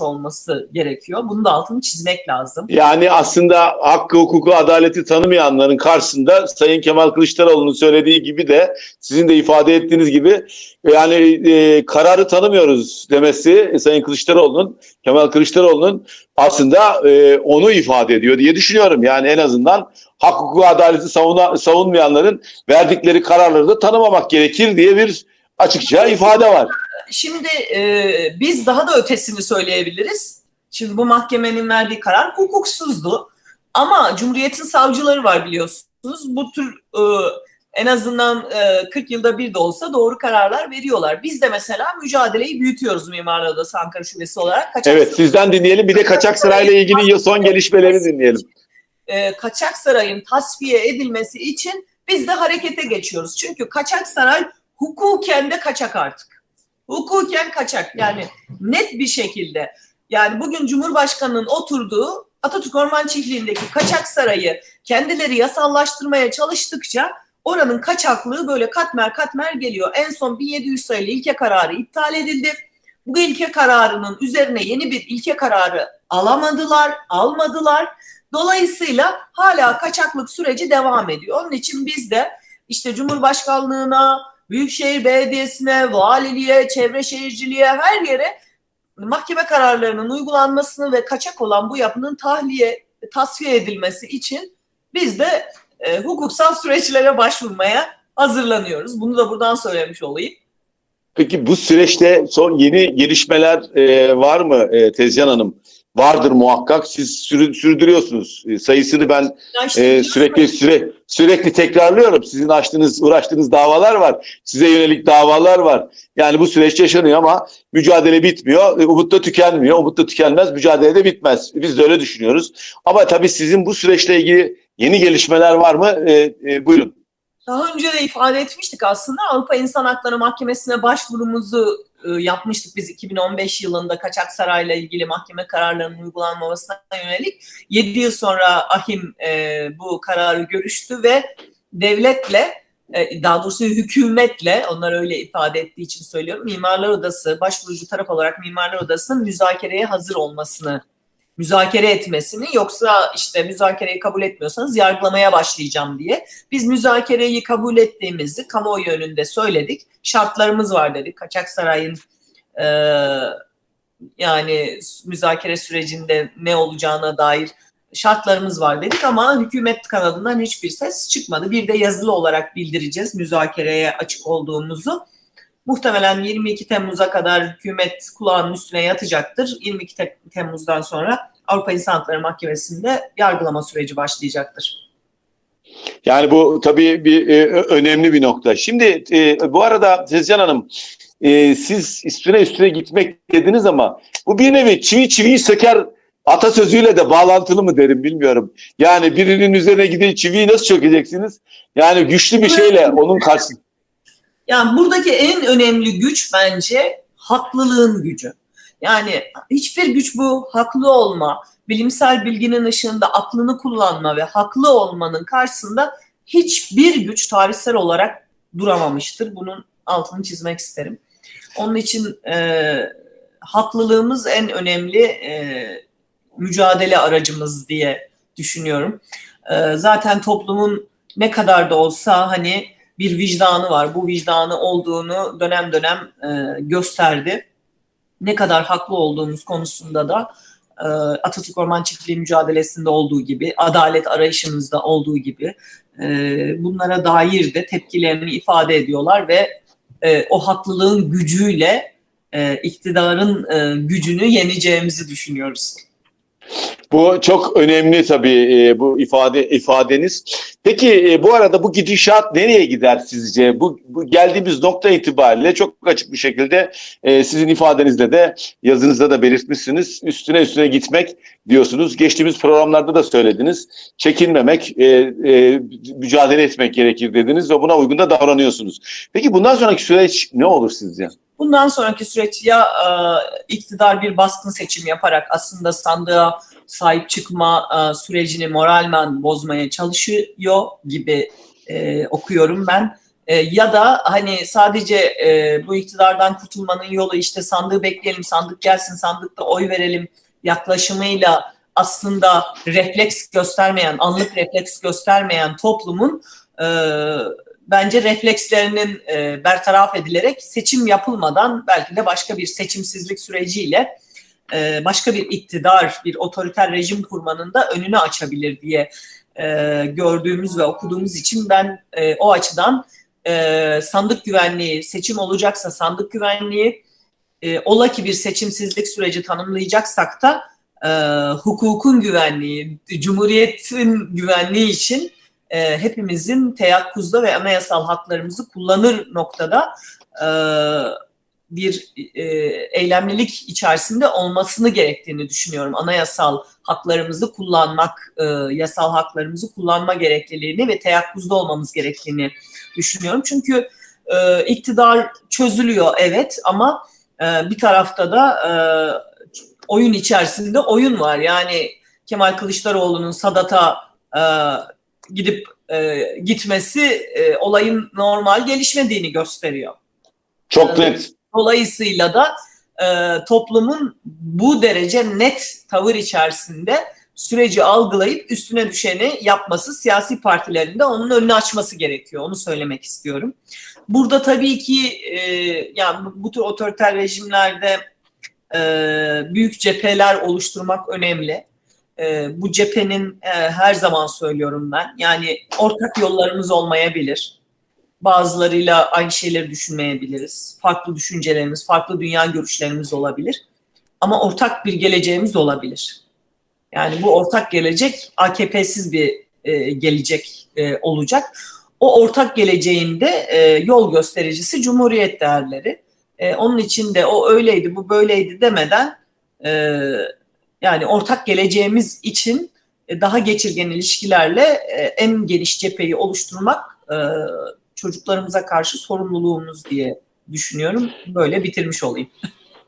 olması gerekiyor. Bunu da altını çizmek lazım. Yani aslında hakkı, hukuku, adaleti tanımayanların karşısında Sayın Kemal Kılıçdaroğlu'nun söylediği gibi de sizin de ifade ettiğiniz gibi yani e, kararı tanımıyoruz demesi Sayın Kılıçdaroğlu'nun, Kemal Kılıçdaroğlu'nun aslında e, onu ifade ediyor diye düşünüyorum. Yani en azından hak, hukuku, adaleti savuna, savunmayanların verdikleri kararları da tanımamak gerekir diye bir açıkça ifade var. Şimdi e, biz daha da ötesini söyleyebiliriz. Şimdi bu mahkemenin verdiği karar hukuksuzdu. Ama Cumhuriyet'in savcıları var biliyorsunuz. Bu tür e, en azından e, 40 yılda bir de olsa doğru kararlar veriyorlar. Biz de mesela mücadeleyi büyütüyoruz Mimarlar Odası Ankara Şubesi olarak. Kaçak Evet sizden dinleyelim bir de Kaçak Saray'la ilgili son gelişmeleri dinleyelim. e, Kaçak Saray'ın tasfiye edilmesi için biz de harekete geçiyoruz. Çünkü Kaçak Saray hukuken de kaçak artık. Hukuken kaçak yani net bir şekilde. Yani bugün Cumhurbaşkanı'nın oturduğu Atatürk Orman Çiftliği'ndeki Kaçak Sarayı kendileri yasallaştırmaya çalıştıkça oranın kaçaklığı böyle katmer katmer geliyor. En son 1700 sayılı ilke kararı iptal edildi. Bu ilke kararının üzerine yeni bir ilke kararı alamadılar, almadılar. Dolayısıyla hala kaçaklık süreci devam ediyor. Onun için biz de işte Cumhurbaşkanlığına, Büyükşehir Belediyesi'ne, valiliğe, çevre şehirciliğe her yere mahkeme kararlarının uygulanmasını ve kaçak olan bu yapının tahliye, tasfiye edilmesi için biz de e, hukuksal süreçlere başvurmaya hazırlanıyoruz. Bunu da buradan söylemiş olayım. Peki bu süreçte son yeni gelişmeler e, var mı e, Tezcan Hanım? Vardır muhakkak. Siz sürü- sürdürüyorsunuz. E, sayısını ben e, sürekli süre sürekli tekrarlıyorum. Sizin açtığınız, uğraştığınız davalar var. Size yönelik davalar var. Yani bu süreç yaşanıyor ama mücadele bitmiyor. E, umut da tükenmiyor. Umut da tükenmez. Mücadele de bitmez. Biz de öyle düşünüyoruz. Ama tabii sizin bu süreçle ilgili yeni gelişmeler var mı? E, e, buyurun. Daha önce de ifade etmiştik aslında Avrupa İnsan Hakları Mahkemesi'ne başvurumuzu yapmıştık biz 2015 yılında Kaçak Saray'la ilgili mahkeme kararlarının uygulanmamasına yönelik. 7 yıl sonra AHİM e, bu kararı görüştü ve devletle e, daha doğrusu hükümetle onlar öyle ifade ettiği için söylüyorum Mimarlar Odası başvurucu taraf olarak Mimarlar Odası'nın müzakereye hazır olmasını müzakere etmesini yoksa işte müzakereyi kabul etmiyorsanız yargılamaya başlayacağım diye. Biz müzakereyi kabul ettiğimizi kamuoyu önünde söyledik. Şartlarımız var dedik. Kaçak Saray'ın e, yani müzakere sürecinde ne olacağına dair şartlarımız var dedik ama hükümet kanadından hiçbir ses çıkmadı. Bir de yazılı olarak bildireceğiz müzakereye açık olduğumuzu. Muhtemelen 22 Temmuz'a kadar hükümet kulağının üstüne yatacaktır. 22 Te- Temmuz'dan sonra Avrupa İnsan Hakları Mahkemesi'nde yargılama süreci başlayacaktır. Yani bu tabii bir e, önemli bir nokta. Şimdi e, bu arada Tezcan Hanım e, siz üstüne üstüne gitmek dediniz ama bu bir nevi çivi çiviyi söker atasözüyle de bağlantılı mı derim bilmiyorum. Yani birinin üzerine gidip çiviyi nasıl çökeceksiniz? Yani güçlü bir şeyle onun karşısında. Yani buradaki en önemli güç bence haklılığın gücü. Yani hiçbir güç bu haklı olma, bilimsel bilginin ışığında aklını kullanma ve haklı olmanın karşısında hiçbir güç tarihsel olarak duramamıştır. Bunun altını çizmek isterim. Onun için e, haklılığımız en önemli e, mücadele aracımız diye düşünüyorum. E, zaten toplumun ne kadar da olsa hani bir vicdanı var. Bu vicdanı olduğunu dönem dönem e, gösterdi. Ne kadar haklı olduğumuz konusunda da e, Atatürk Orman Çiftliği mücadelesinde olduğu gibi, adalet arayışımızda olduğu gibi e, bunlara dair de tepkilerini ifade ediyorlar ve e, o haklılığın gücüyle e, iktidarın e, gücünü yeneceğimizi düşünüyoruz. Bu çok önemli tabii e, bu ifade ifadeniz. Peki e, bu arada bu gidişat nereye gider sizce? Bu, bu geldiğimiz nokta itibariyle çok açık bir şekilde e, sizin ifadenizde de yazınızda da belirtmişsiniz. Üstüne üstüne gitmek diyorsunuz. Geçtiğimiz programlarda da söylediniz. Çekinmemek, mücadele etmek gerekir dediniz ve buna uygun da davranıyorsunuz. Peki bundan sonraki süreç ne olur sizce? Bundan sonraki süreç ya e, iktidar bir baskın seçim yaparak aslında sandığa sahip çıkma e, sürecini moralmen bozmaya çalışıyor gibi e, okuyorum ben. E, ya da hani sadece e, bu iktidardan kurtulmanın yolu işte sandığı bekleyelim, sandık gelsin, sandıkta oy verelim yaklaşımıyla aslında refleks göstermeyen, anlık refleks göstermeyen toplumun e, bence reflekslerinin e, bertaraf edilerek seçim yapılmadan belki de başka bir seçimsizlik süreciyle e, başka bir iktidar, bir otoriter rejim kurmanın da önünü açabilir diye e, gördüğümüz ve okuduğumuz için ben e, o açıdan e, sandık güvenliği, seçim olacaksa sandık güvenliği, e, ola ki bir seçimsizlik süreci tanımlayacaksak da e, hukukun güvenliği, cumhuriyetin güvenliği için e, hepimizin teyakkuzda ve anayasal haklarımızı kullanır noktada e, bir e, eylemlilik içerisinde olmasını gerektiğini düşünüyorum. Anayasal haklarımızı kullanmak, e, yasal haklarımızı kullanma gerekliliğini ve teyakkuzda olmamız gerektiğini düşünüyorum. Çünkü e, iktidar çözülüyor evet ama e, bir tarafta da e, oyun içerisinde oyun var. Yani Kemal Kılıçdaroğlu'nun Sadat'a e, gidip e, gitmesi e, olayın normal gelişmediğini gösteriyor. Çok net. Dolayısıyla da e, toplumun bu derece net tavır içerisinde süreci algılayıp üstüne düşeni yapması siyasi partilerinde onun önünü açması gerekiyor. Onu söylemek istiyorum. Burada tabii ki e, yani bu tür otoriter rejimlerde e, büyük cepheler oluşturmak önemli. E, bu cephenin e, her zaman söylüyorum ben yani ortak yollarımız olmayabilir. Bazılarıyla aynı şeyleri düşünmeyebiliriz. Farklı düşüncelerimiz, farklı dünya görüşlerimiz olabilir. Ama ortak bir geleceğimiz olabilir. Yani bu ortak gelecek AKP'siz bir e, gelecek e, olacak. O ortak geleceğinde e, yol göstericisi Cumhuriyet değerleri. E, onun için de o öyleydi, bu böyleydi demeden e, yani ortak geleceğimiz için e, daha geçirgen ilişkilerle e, en geniş cepheyi oluşturmak e, çocuklarımıza karşı sorumluluğumuz diye düşünüyorum. Böyle bitirmiş olayım.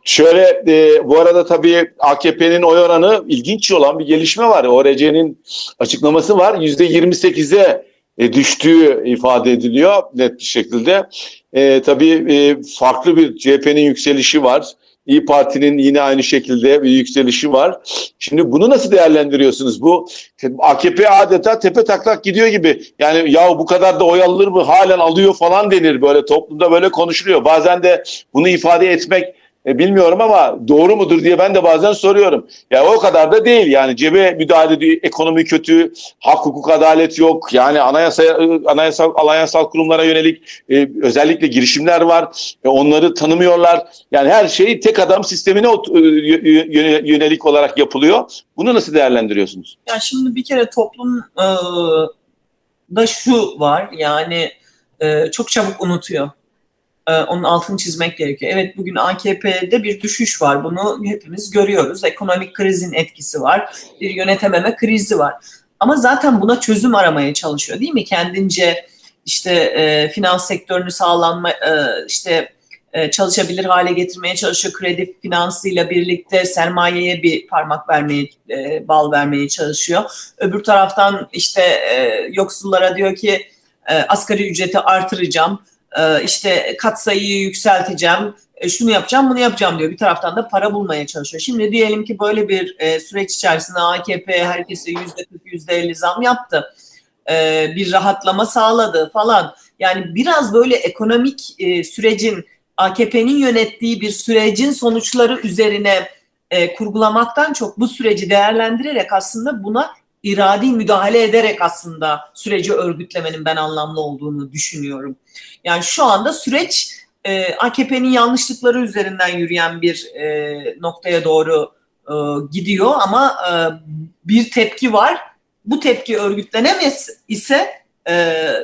Şöyle e, bu arada tabii AKP'nin oy oranı ilginç olan bir gelişme var. ORC'nin açıklaması var. %28'e e, düştüğü ifade ediliyor net bir şekilde. E, tabii e, farklı bir CHP'nin yükselişi var. İyi Parti'nin yine aynı şekilde bir yükselişi var. Şimdi bunu nasıl değerlendiriyorsunuz? Bu AKP adeta tepe taklak gidiyor gibi. Yani ya bu kadar da oy alınır mı? Halen alıyor falan denir böyle toplumda böyle konuşuluyor. Bazen de bunu ifade etmek e, bilmiyorum ama doğru mudur diye ben de bazen soruyorum. Ya o kadar da değil yani cebe müdahale ediyor, ekonomi kötü, hak hukuk adalet yok. Yani anayasa anayasal anayasal kurumlara yönelik e, özellikle girişimler var. E, onları tanımıyorlar. Yani her şey tek adam sistemine e, yönelik olarak yapılıyor. Bunu nasıl değerlendiriyorsunuz? Ya şimdi bir kere toplum e, da şu var yani e, çok çabuk unutuyor. Ee, onun altını çizmek gerekiyor. Evet bugün AKP'de bir düşüş var. Bunu hepimiz görüyoruz. Ekonomik krizin etkisi var. Bir yönetememe krizi var. Ama zaten buna çözüm aramaya çalışıyor değil mi? Kendince işte e, finans sektörünü sağlanma e, işte e, çalışabilir hale getirmeye çalışıyor. Kredi finansıyla birlikte sermayeye bir parmak vermeye, e, bal vermeye çalışıyor. Öbür taraftan işte e, yoksullara diyor ki e, asgari ücreti artıracağım e, işte katsayıyı yükselteceğim, e, şunu yapacağım, bunu yapacağım diyor. Bir taraftan da para bulmaya çalışıyor. Şimdi diyelim ki böyle bir e, süreç içerisinde AKP herkese yüzde 40, yüzde 50 zam yaptı. Bir rahatlama sağladı falan. Yani biraz böyle ekonomik sürecin AKP'nin yönettiği bir sürecin sonuçları üzerine kurgulamaktan çok bu süreci değerlendirerek aslında buna iradi müdahale ederek aslında süreci örgütlemenin ben anlamlı olduğunu düşünüyorum. Yani şu anda süreç e, AKP'nin yanlışlıkları üzerinden yürüyen bir e, noktaya doğru e, gidiyor ama e, bir tepki var. Bu tepki örgütlenemez ise e,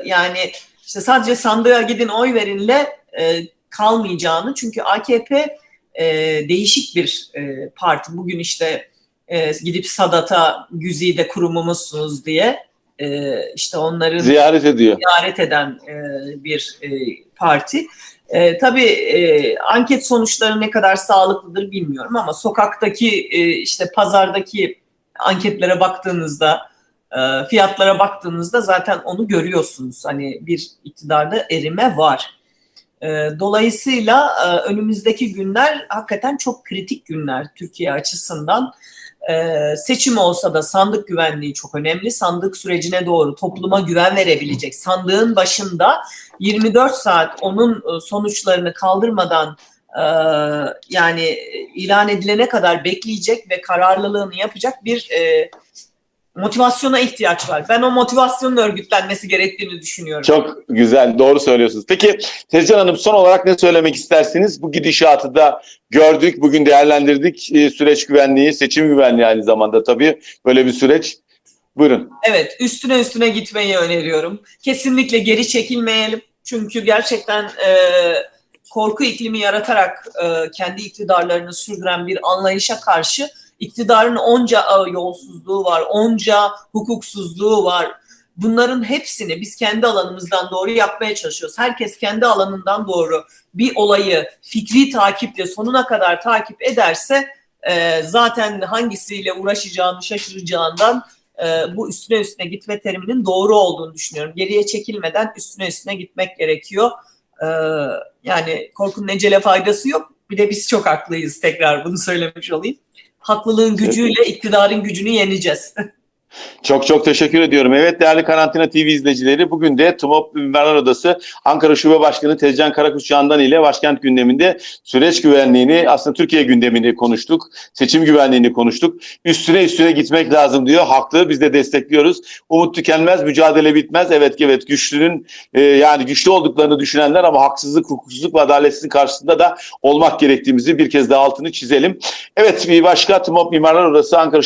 yani işte sadece sandığa gidin oy verinle e, kalmayacağını çünkü AKP e, değişik bir e, parti. Bugün işte e, gidip Sadat'a Güzide kurumumuzsunuz diye e, işte onların ziyaret ediyor. Ziyaret eden e, bir e, parti. E, tabii e, anket sonuçları ne kadar sağlıklıdır bilmiyorum ama sokaktaki e, işte pazardaki anketlere baktığınızda e, fiyatlara baktığınızda zaten onu görüyorsunuz. Hani bir iktidarda erime var. E, dolayısıyla e, önümüzdeki günler hakikaten çok kritik günler Türkiye açısından. E, seçim olsa da sandık güvenliği çok önemli. Sandık sürecine doğru topluma güven verebilecek. Sandığın başında 24 saat onun e, sonuçlarını kaldırmadan e, yani ilan edilene kadar bekleyecek ve kararlılığını yapacak bir e, motivasyona ihtiyaç var. Ben o motivasyonun örgütlenmesi gerektiğini düşünüyorum. Çok güzel, doğru söylüyorsunuz. Peki Tezcan Hanım son olarak ne söylemek istersiniz? Bu gidişatı da gördük, bugün değerlendirdik. Ee, süreç güvenliği, seçim güvenliği aynı zamanda tabii böyle bir süreç. Buyurun. Evet, üstüne üstüne gitmeyi öneriyorum. Kesinlikle geri çekilmeyelim. Çünkü gerçekten e, korku iklimi yaratarak e, kendi iktidarlarını sürdüren bir anlayışa karşı iktidarın onca e, yolsuzluğu var, onca hukuksuzluğu var. Bunların hepsini biz kendi alanımızdan doğru yapmaya çalışıyoruz. Herkes kendi alanından doğru bir olayı fikri takiple sonuna kadar takip ederse e, zaten hangisiyle uğraşacağını şaşıracağından e, bu üstüne üstüne gitme teriminin doğru olduğunu düşünüyorum. Geriye çekilmeden üstüne üstüne gitmek gerekiyor. E, yani korkunun ecele faydası yok. Bir de biz çok haklıyız tekrar bunu söylemiş olayım. Haklılığın gücüyle iktidarın gücünü yeneceğiz. Çok çok teşekkür ediyorum. Evet değerli Karantina TV izleyicileri bugün de TUMOP Ünvanlar Odası Ankara Şube Başkanı Tezcan Karakuş Candan ile başkent gündeminde süreç güvenliğini aslında Türkiye gündemini konuştuk. Seçim güvenliğini konuştuk. Üstüne üstüne gitmek lazım diyor. Haklı biz de destekliyoruz. Umut tükenmez, mücadele bitmez. Evet evet güçlünün e, yani güçlü olduklarını düşünenler ama haksızlık, hukuksuzluk ve adaletsizlik karşısında da olmak gerektiğimizi bir kez daha altını çizelim. Evet bir başka TUMOP Mimarlar Odası Ankara Şube